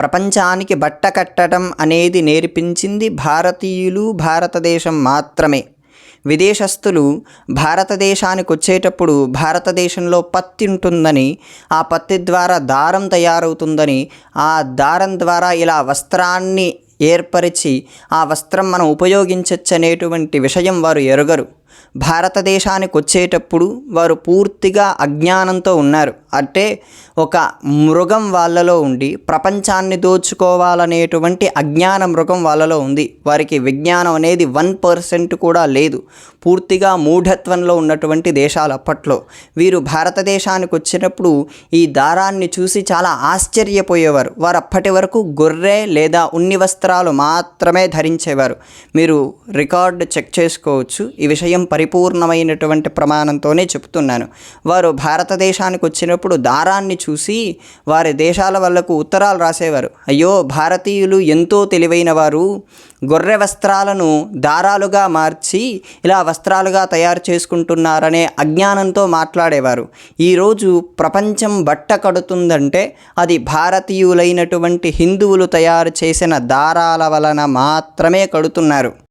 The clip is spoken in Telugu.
ప్రపంచానికి బట్ట కట్టడం అనేది నేర్పించింది భారతీయులు భారతదేశం మాత్రమే. విదేశస్తులు భారతదేశానికి వచ్చేటప్పుడు భారతదేశంలో పత్తి ఉంటుందని ఆ పత్తి ద్వారా దారం తయారవుతుందని ఆ దారం ద్వారా ఇలా వస్త్రాన్ని ఏర్పరిచి ఆ వస్త్రం మనం ఉపయోగించవచ్చు అనేటువంటి విషయం వారు ఎరగరు. భారతదేశానికి వచ్చేటప్పుడు వారు పూర్తిగా అజ్ఞానంతో ఉన్నారు. అంటే ఒక మృగం వాళ్ళలో ఉండి ప్రపంచాన్ని దోచుకోవాలనేటువంటి అజ్ఞాన మృగం వాళ్ళలో ఉంది. వారికి విజ్ఞానం అనేది వన్ పర్సెంట్ కూడా లేదు. పూర్తిగా మూఢత్వంలో ఉన్నటువంటి దేశాలు అప్పట్లో. వీరు భారతదేశానికి వచ్చినప్పుడు ఈ దారాన్ని చూసి చాలా ఆశ్చర్యపోయేవారు. వారు అప్పటి వరకు గొర్రె లేదా ఉన్ని వస్త్రాలు మాత్రమే ధరించేవారు. మీరు రికార్డు చెక్ చేసుకోవచ్చు. ఈ విషయం పరిపూర్ణమైనటువంటి ప్రమాణంతోనే చెప్తున్నాను వారు భారతదేశానికి వచ్చినప్పుడు దారాన్ని చూసి వారి దేశాల వాళ్ళకు ఉత్తరాలు రాసేవారు. అయ్యో భారతీయులు ఎంతో తెలివైన వారు. గొర్రె వస్త్రాలను దారాలుగా మార్చి ఇలా వస్త్రాలుగా తయారు చేసుకుంటున్నారనే అజ్ఞానంతో మాట్లాడేవారు. ఈరోజు ప్రపంచం బట్ట కడుతుందంటే అది భారతీయులైనటువంటి హిందువులు తయారు చేసిన దారాల వలన మాత్రమే కడుతున్నారు.